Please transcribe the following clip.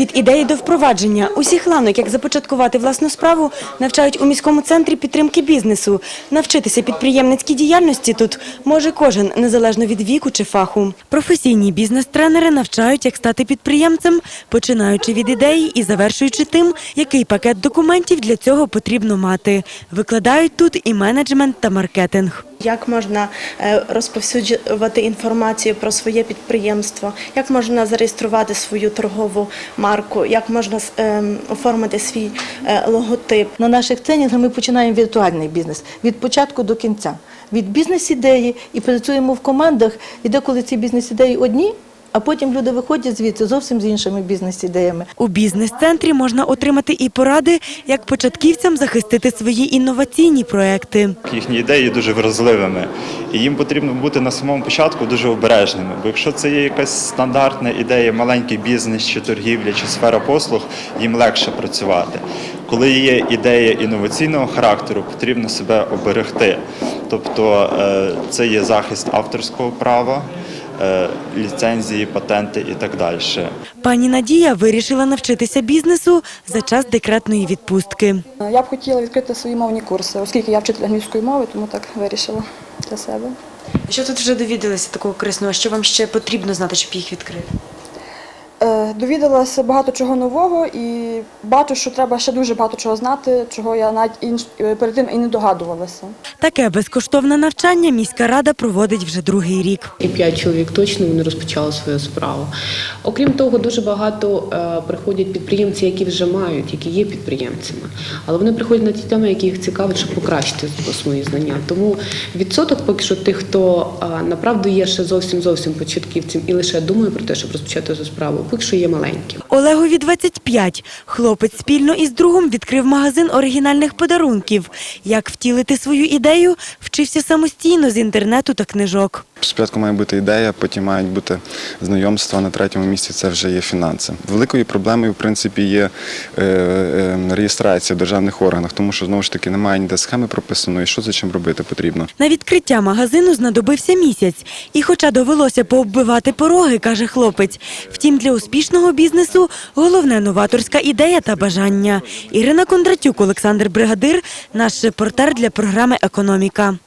Від ідеї до впровадження усіх ланок, як започаткувати власну справу, навчають у міському центрі підтримки бізнесу. Навчитися підприємницькій діяльності тут може кожен, незалежно від віку чи фаху. Професійні бізнес-тренери навчають, як стати підприємцем, починаючи від ідеї і завершуючи тим, який пакет документів для цього потрібно мати. Викладають тут і менеджмент та маркетинг. Як можна е, розповсюджувати інформацію про своє підприємство, як можна зареєструвати свою торгову марку, як можна ем, оформити свій е, логотип. На наших тренінгах ми починаємо віртуальний бізнес від початку до кінця. Від бізнес-ідеї і працюємо в командах, і деколи ці бізнес-ідеї одні, а потім люди виходять звідси зовсім з іншими бізнес-ідеями. У бізнес-центрі можна отримати і поради, як початківцям захистити свої інноваційні проекти. Їхні ідеї дуже вразливими, і їм потрібно бути на самому початку дуже обережними. Бо якщо це є якась стандартна ідея, маленький бізнес, чи торгівля, чи сфера послуг, їм легше працювати. Коли є ідея інноваційного характеру, потрібно себе оберегти. Тобто е, це є захист авторського права, ліцензії, патенти і так далі. Пані Надія вирішила навчитися бізнесу за час декретної відпустки. Я б хотіла відкрити свої мовні курси, оскільки я вчитель англійської мови, тому так вирішила для себе. Що тут вже довідалися такого корисного? Що вам ще потрібно знати, щоб їх відкрити? Е, Довідалася багато чого нового і бачу, що треба ще дуже багато чого знати, чого я навіть інш... е, перед тим і не догадувалася. Таке безкоштовне навчання міська рада проводить вже другий рік. І п'ять чоловік точно вони розпочали свою справу. Окрім того, дуже багато е, приходять підприємці, які вже мають, які є підприємцями, але вони приходять на ті теми, які їх цікавить, щоб покращити свої знання. Тому відсоток поки що тих, хто е, направду є ще зовсім зовсім початківцем і лише думає про те, щоб розпочати цю справу, поки що є маленькі. Олегові 25. Хлопець спільно із другом відкрив магазин оригінальних подарунків. Як втілити свою ідею, вчився самостійно з інтернету та книжок. Спочатку має бути ідея, потім мають бути знайомства. На третьому місці це вже є фінанси. Великою проблемою, в принципі, є е, е, реєстрація в державних органах, тому що знову ж таки немає ніде схеми прописаної, що за чим робити потрібно. На відкриття магазину знадобився місяць. І хоча довелося пооббивати пороги, каже хлопець, втім для успішного бізнесу головне новаторська ідея та бажання. Ірина Кондратюк, Олександр Бригадир, наш репортер для програми «Економіка».